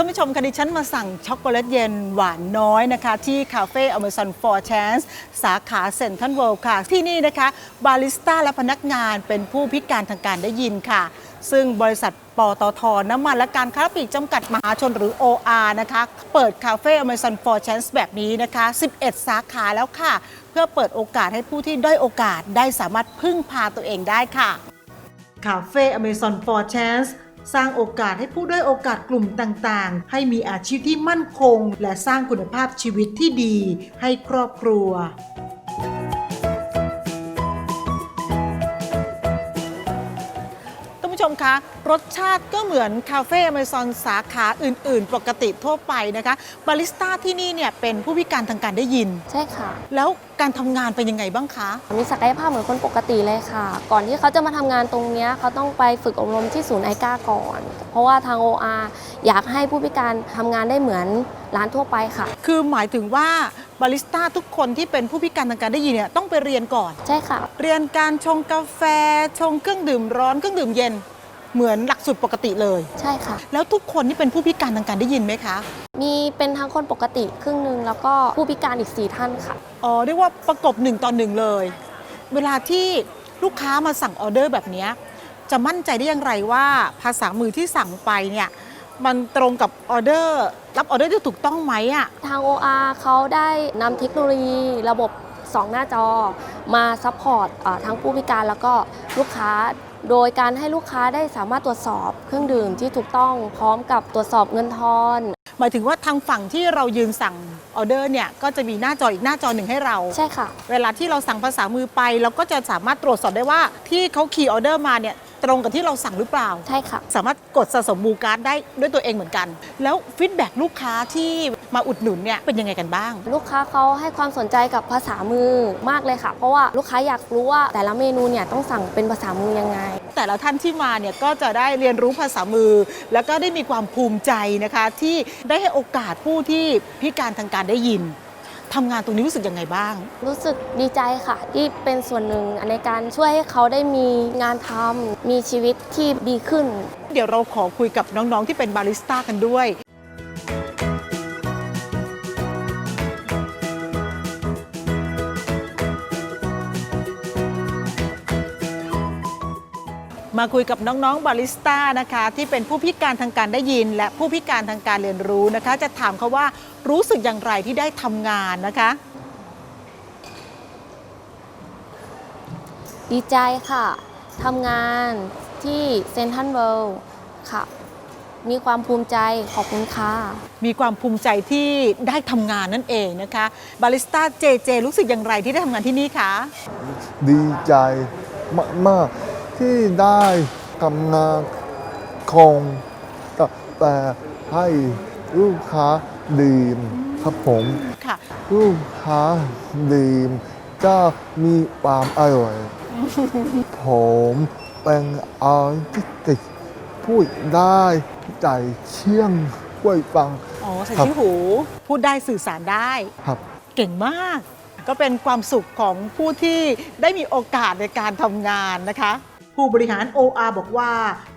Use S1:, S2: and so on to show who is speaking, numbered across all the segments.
S1: านผู้ชมคะดิฉันมาสั่งช็อกโกแลตเย็นหวานน้อยนะคะ ที่คาเฟ่ Amazon for Chance สาขาเซ็นทรัลเวิลด์ค่ะ ที่นี่นะคะ บาริสต้าและพนักงานเป็นผู้พิการทางการได้ยินค่ะ ซึ่งบริษัทปตทน้ำมันและการค้าปลีกจำกัดมหาชนหรือ OR นะคะ เปิดคาเฟ่ Amazon for Chance แบบนี้นะคะ 11 สาขาแล้วค่ะ เพื่อเปิดโอกาสให้ผู้ที่ด้อยโอกาสได้สามารถพึ่งพาตัวเองได้ค่ะคาเฟ่ Amazon for Chance ส สร้างโอกาสให้ผู้ด้อยโอกาสกลุ่มต่างๆ ให้มีอาชีพที่มั่นคง และสร้างคุณภาพชีวิตที่ดีให้ครอบครัว ผู้ชมคะ รสชาติก็เหมือนคาเฟ่อเมซอนสาขาอื่น ๆ ปกติทั่วไปนะคะบาริสต้าที่นี่เนี่ยเป็นผู้พิการทางการได้ยิน
S2: ใช่ค่ะ
S1: แล้วการทำงานเป็นยังไงบ้างคะ
S2: มีศักยภาพเหมือนคนปกติเลยค่ะ ก่อนที่เขาจะมาทำงานตรงเนี้ยเขาต้องไปฝึกอบรมที่ศูนย์ไอก้าก่อน เพราะว่าทาง OR อยากให้ผู้พิการทำงานได้เหมือนร้านทั่วไปค่ะ
S1: คือหมายถึงว่าบาริสต้าทุกคนที่เป็นผู้พิการทางการได้ยินเนี่ยต้องไปเรียนก่อน
S2: ใช่ค่ะ
S1: เรียนการชงกาแฟ ชงเครื่องดื่มร้อนเครื่องดื่มเย็น เหมือนหลักสูตรปกติเลย
S2: ใช่ค่ะ
S1: แล้วทุกคนนี่เป็นผู้พิการทางการได้ยินไหมคะ
S2: มีเป็นทั้งคนปกติครึ่งหนึ่งแล้วก็ผู้พิการอีก 4 ท่านค่ะ
S1: อ๋อเรียกว่าประกบหนึ่งต่อหนึ่งเลย เวลาที่ลูกค้ามาสั่งออเดอร์แบบเนี้ยจะมั่นใจได้อย่างไรว่าภาษามือที่สั่งไปเนี่ยมันตรงกับออเดอร์รับออเดอร์ที่ถูกต้องไหมอะ
S2: ทาง OR เขาได้นำเทคโนโลยีระบบ 2 หน้าจอ มาซัพพอร์ตเอ่อทั้งผู้พิการแล้วก็ลูกค้า โดยการให้ลูกค้าได้สามารถตรวจสอบเครื่องดื่มที่ถูกต้องพร้อมกับตรวจสอบเงินทอน
S1: หมายถึงว่าทางฝั่งที่เรายืนสั่งออเดอร์เนี่ยก็จะมีหน้าจออีกหน้าจอหนึ่งให้เรา
S2: ใช่ค่ะ
S1: เวลาที่เราสั่งภาษามือไป เราก็จะสามารถตรวจสอบได้ว่าที่เขาคีย์ออเดอร์มาเนี่ย ตรงกับที่เราสั่งหรือเปล่า
S2: ใช่ค่ะ
S1: สามารถกดสะสมมูการ์ดได้ด้วยตัวเองเหมือนกัน แล้วฟีดแบ็ลูกค้าที่มาอุดหนุนเนี่ยเป็นยังไงกันบ้าง
S2: ลูกค้าเขาให้ความสนใจกับภาษามือมากเลยค่ะ เพราะว่าลูกค้าอยากรู้ว่าแต่ละเมนูเนี่ยต้องสั่งเป็นภาษามือยังไง
S1: แต่ละท่านที่มาเนี่ยก็จะได้เรียนรู้ภาษามือ แล้วก็ได้มีความภูมิใจนะคะที่ได้ให้โอกาสผู้ที่พิการทางการได้ยิน ทำงานตรงนี้รู้สึกยังไงบ้าง
S2: รู้สึกดีใจค่ะ ที่เป็นส่วนหนึ่งในการช่วยให้เขาได้มีงานทำมีชีวิตที่ดีขึ้น
S1: เดี๋ยวเราขอคุยกับน้องๆที่เป็นบาริสต้ากันด้วย มาคุยกับน้องๆบาริสต้านะคะที่เป็นผู้พิการทางการได้ยิน และผู้พิการทางการเรียนรู้นะคะ จะถามเขาว่ารู้สึกอย่างไรที่ได้ทำงานนะคะ
S2: ดีใจค่ะ ทำงานที่เซนทันเวิลด์ค่ะ มีความภูมิใจขอบคุณค่ะ
S1: มีความภูมิใจที่ได้ทำงานนั่นเองนะคะบาริสต้าเจเจรู้สึกอย่างไรที่ได้ทำงานที่นี่คะ
S3: ดีใจมากๆ ที่ได้ทำงานคงกาแฟให้ลูกค้าดื่มครับผม
S1: ค่ะ
S3: ลูกค้าดื่มจะมีความอร่อย ผมเป็นอาทิติกพูดได้ใจเชี่ยงไว้ฟัง
S1: อ๋อใส่
S3: ครับ
S1: ที่หู พูดได้สื่อสารได้
S3: ครับ
S1: เก่งมาก ก็เป็นความสุขของผู้ที่ได้มีโอกาสในการทำงานนะคะ ผู้บริหาร OR บอกว่า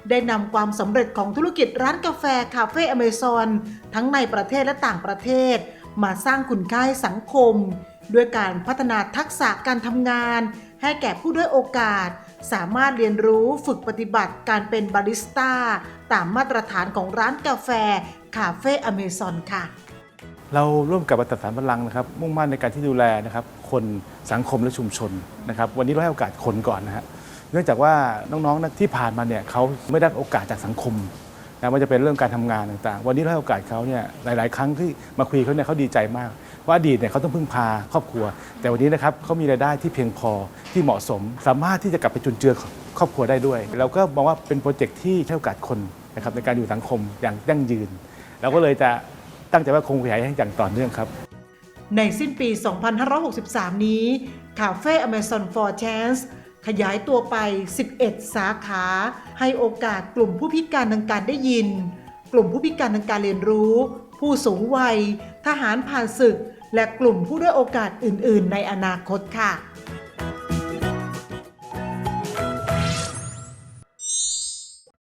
S1: ได้นำความสำเร็จของธุรกิจร้านกาแฟคาเฟ่อเมซอนทั้งในประเทศและต่างประเทศ มาสร้างคุณค่าให้สังคม ด้วยการพัฒนาทักษะการทำงาน ให้แก่ผู้ด้วยโอกาส สามารถเรียนรู้ฝึกปฏิบัติการเป็นบาริสต้า ตามมาตรฐานของร้านกาแฟคาเฟ่อเมซอนค่ะ
S4: เราร่วมกับบริษัทสารพลังนะครับมุ่งมั่นในการที่ดูแลนะครับคนสังคมและชุมชนนะครับวันนี้เราให้โอกาสคนก่อนนะฮะ เนื่องจากว่าน้องๆที่ผ่านมาเนี่ยเขาไม่ได้โอกาสจากสังคมนะว่าจะเป็นเรื่องการทำงานต่างๆ วันนี้เราให้โอกาสเขาเนี่ยหลาย ๆ ครั้งที่มาคุยเขาเนี่ยเขาดีใจมาก ว่าอดีตเนี่ยเขาต้องพึ่งพาครอบครัว แต่วันนี้นะครับเขามีรายได้ที่เพียงพอที่เหมาะสม สามารถที่จะกลับไปจุนเจือครอบครัวได้ด้วย เราก็มองว่าเป็นโปรเจกต์ที่ให้โอกาสคนนะครับในการอยู่สังคมอย่างยั่งยืนเราก็เลยจะตั้งใจว่าคงขยายให้อย่างต่อเนื่องครับ
S1: ในสิ้นปี 2563 นี้คาเฟ่ Amazon for Chance ขยายตัวไป 11 สาขา ให้โอกาสกลุ่มผู้พิการทางการได้ยิน กลุ่มผู้พิการทางการเรียนรู้ ผู้สูงวัย ทหารผ่านศึก และกลุ่มผู้ด้วยโอกาสอื่น ๆ ในอนาคตค่ะ